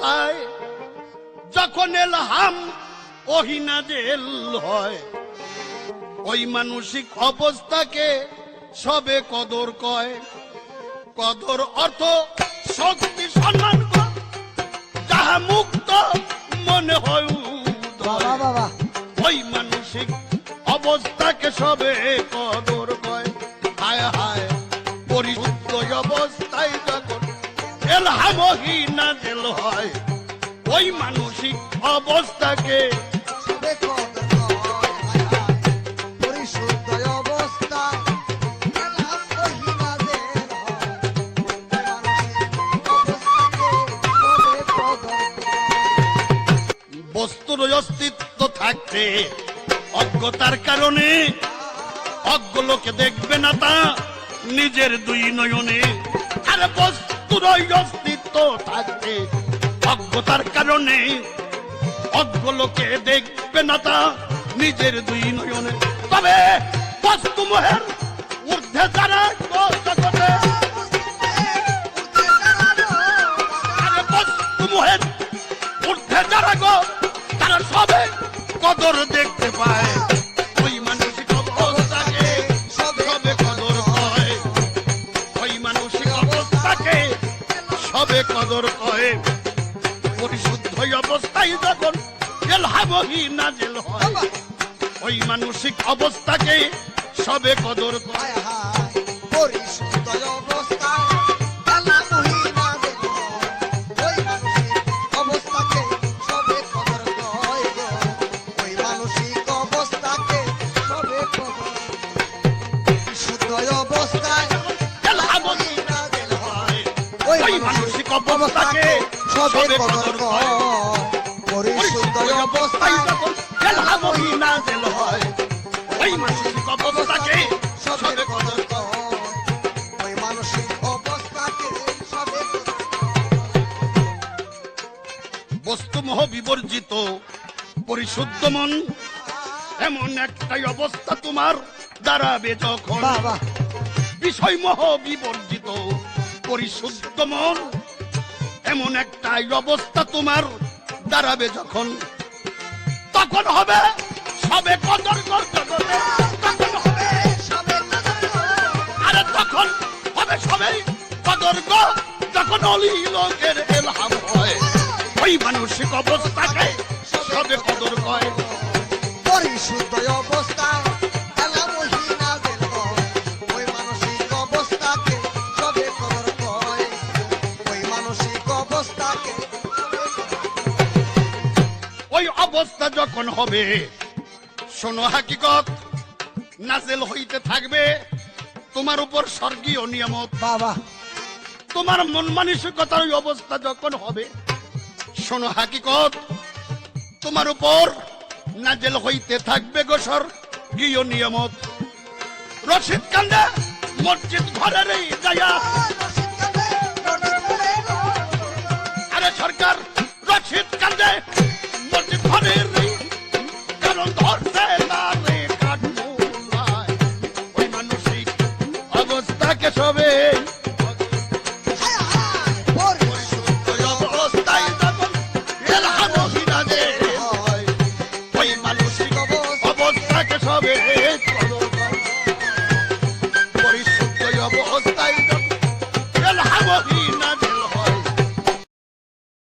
অবস্থায় যখন এলহাম ওহিনাজেল হয় ওই মানসিক অবস্থাকে সবে কদর কয়। কদর অর্থ শক্তি সম্মান যাহা মুক্ত মনে হয় ওই মানসিক অবস্থাকে সবে কদর কয়। হায় হায় পরিশুদ্ধ অবস্থায় যখন এলহামহীনা জেল হয়। ওই মানসিক অবস্থাকে। বস্তুর অস্তিত্ব থাকতে অজ্ঞতার কারণে অজ্ঞ লোকে দেখবে না তা নিজের দুই নয়নে। আরে বস্তুর ওই অস্তিত্ব থাকতে অজ্ঞতার কারণে, অজ্ঞ লোকে দেখবে না তা নিজের দুই নয়নে। তবে বস্তু মোহের ঊর্ধ্বে যারা জগতে বস্তু মোহের তারা সবে কদর দেখতে পায়। সবে কয়ে পরিশুদ্ধ অবস্থায় যখন এলহামহি নাজেল হয় ওই মানসিক অবস্থাকে সবে কদর কয় পরিশুদ্ধ সবে কদর পরিশুদ্ধ অবস্থায় যখন এলহামহি নাজেল হয় ওই মানসিক অবস্থাকে সবে কদর কয় ওই মানসিক অবস্থাকে সবে বস্তুমোহ বিবর্জিত পরিশুদ্ধ মন এমন একটাই অবস্থা তোমার দাঁড়াবে যখন। বাবা বিষয়মোহ বিবর্জিত পরিশুদ্ধ মন এমন একটাই অবস্থা তোমার। দাঁড়াবে যখন। তখন হবে সবে কদর করতে তখন হবে সবে আরে তখন হবে সবাই কদর যখন অলি লোকের এলহাম হয়, ওই মানসিক অবস্থাকে অবস্থা যখন হবে শোনো হাকিকত নাজেল হইতে থাকবে তোমার উপর স্বর্গীয় নিয়ামত। বাবা। তোমার মন মানসিকতার ওই অবস্থা যখন হবে শোনো হাকিকত তোমার উপর নাজেল হইতে থাকবে গোসর গিয় নিয়ামত। রশিদ কান্দা মসজিদ ঘরের গায়া আরে সরকার রশিদ কান্দে 我